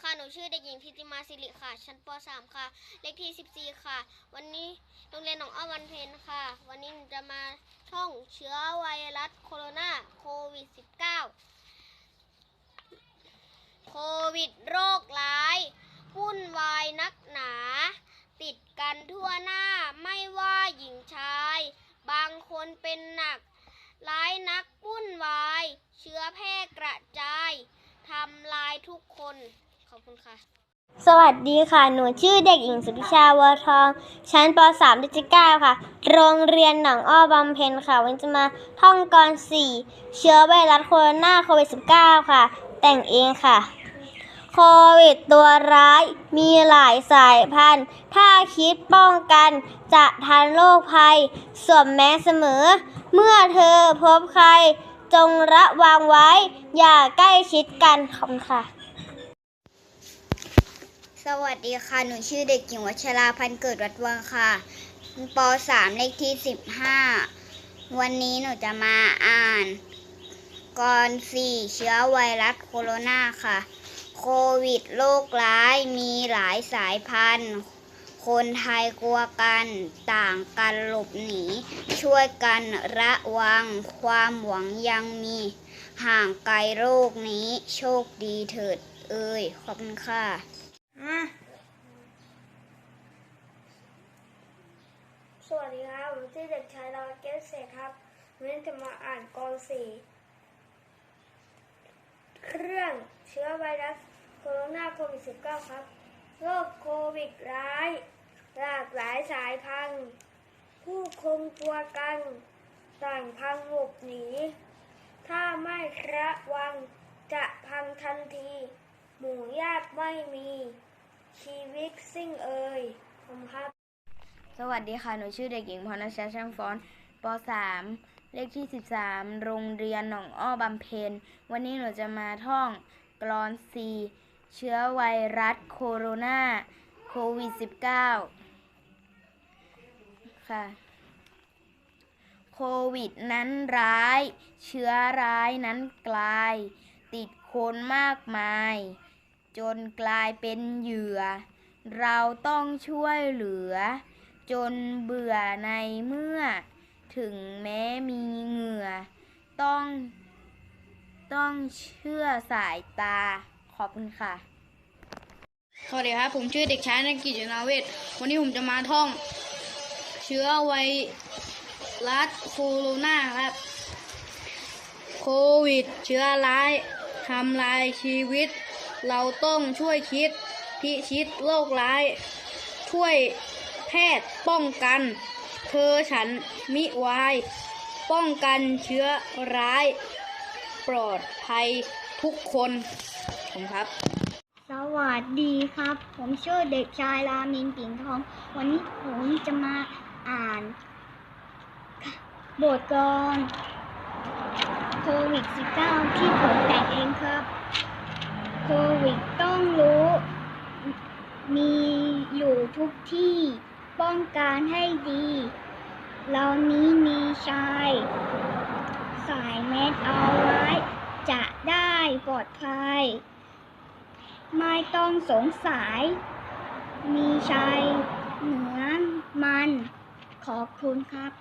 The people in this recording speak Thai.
ค่ะ หนูชื่อเด็กหญิงทิติมาสิริค่ะ ชั้นป .3 ค่ะ เลขที่ 14 ค่ะ วันนี้โรงเรียนหนองอ้อวันเพนค่ะ วันนี้หนูจะมาท่องเชื้อไวรัสโคโรนาโควิด -19 โควิดโรคร้ายวุ่นวายนักหนา ติดกันทั่วหน้าไม่ว่าหญิงชาย บางคนเป็นหนัก ร้ายนักวุ่นวาย เชื้อแพร่กระจายทำลายทุกคน ขอบคุณค่ะ สวัสดีค่ะ หนูชื่อเด็กหญิงสุพิชาวรทอง ชั้นป .3 ที่9ค่ะ โรงเรียนหนองอ้อบำเพ็ญค่ะ วันจะมาท่องกร4เชื้อไวรัสโคโรนาโควิด -19 ค่ะ แต่งเองค่ะ โควิดตัวร้ายมีหลายสายพันธุ์ ถ้าคิดป้องกันจะทันโรคภัย สวมแมสเสมอ เมื่อเธอพบใครจงระวังไว้ อย่าใกล้ชิดกันขอบคุณค่ะ สวัสดีค่ะ หนูชื่อเด็กหญิงวัชราพันธ์เกิดวัดวังค่ะป .3 เลขที่ 15 วันนี้หนูจะมาอ่านกรสี่เชื้อไวรัสโคโรนาค่ะ โควิดโรคร้ายมีหลายสายพันธุ์ คนไทยกลัวกันต่างกันหลบหนี ช่วยกันระวังความหวังยังมี ห่างไกลโรคนี้โชคดีเถิดเอ่ยขอบคุณค่ะ สวัสดีครับผมชื่อเด็กชายดาวเกษเศษครับวันนี้จะมาอ่านกรสี่เครื่องเชื้อไวรัสโคโรนาโควิด -19 ครับ โรคโควิดร้าย หลากหลายสายพันธุ์ ผู้คงตัวกัน ต่างพังหลบหนี ถ้าไม่ระวังจะพังทันที หมู่ญาติไม่มี ชีวิตสิ้นเอ่ยผมครับ สวัสดีค่ะ หนูชื่อเด็กหญิงพรณชาช่างฟ้อนป .3 เลขที่ 13 โรงเรียนหนองอ้อบำเพ็ญ วันนี้หนูจะมาท่องกรอนซี เชื้อไวรัสโคโรนาโควิด -19 ค่ะ โควิดนั้นร้าย เชื้อร้ายนั้นกลาย ติดคนมากมาย จนกลายเป็นเหยื่อ เราต้องช่วยเหลือ จนเบื่อในเมื่อ ถึงแม้มีเหงื่อ ต้อง ต้องเชื่อสายตา ขอบคุณค่ะ สวัสดีครับ ผมชื่อเด็กชายนักกิจนาเวศวันนี้ผมจะมาท่อง เชื้อไวรัสโคโรนาครับ โควิด เชื้อร้ายทำลายชีวิต เราต้องช่วยคิดพิชิตโรคร้าย ช่วยแพทย์ป้องกัน เธอฉันมิวาย ป้องกันเชื้อร้าย ปลอดภัยทุกคนผมครับ สวัสดีครับ ผมชื่อเด็กชายรามินปิ่นทอง วันนี้ผมจะมาอ่าน บทกลอนโควิด -19 ที่ผมแต่งเองครับ โควิดต้องรู้ มีอยู่ทุกที่ป้องกันให้ดีเรานี้มีชายสายแมสเอาไว้ จะได้ปลอดภัย ไม่ต้องสงสัย มีชัยเหนือมัน ขอบคุณครับ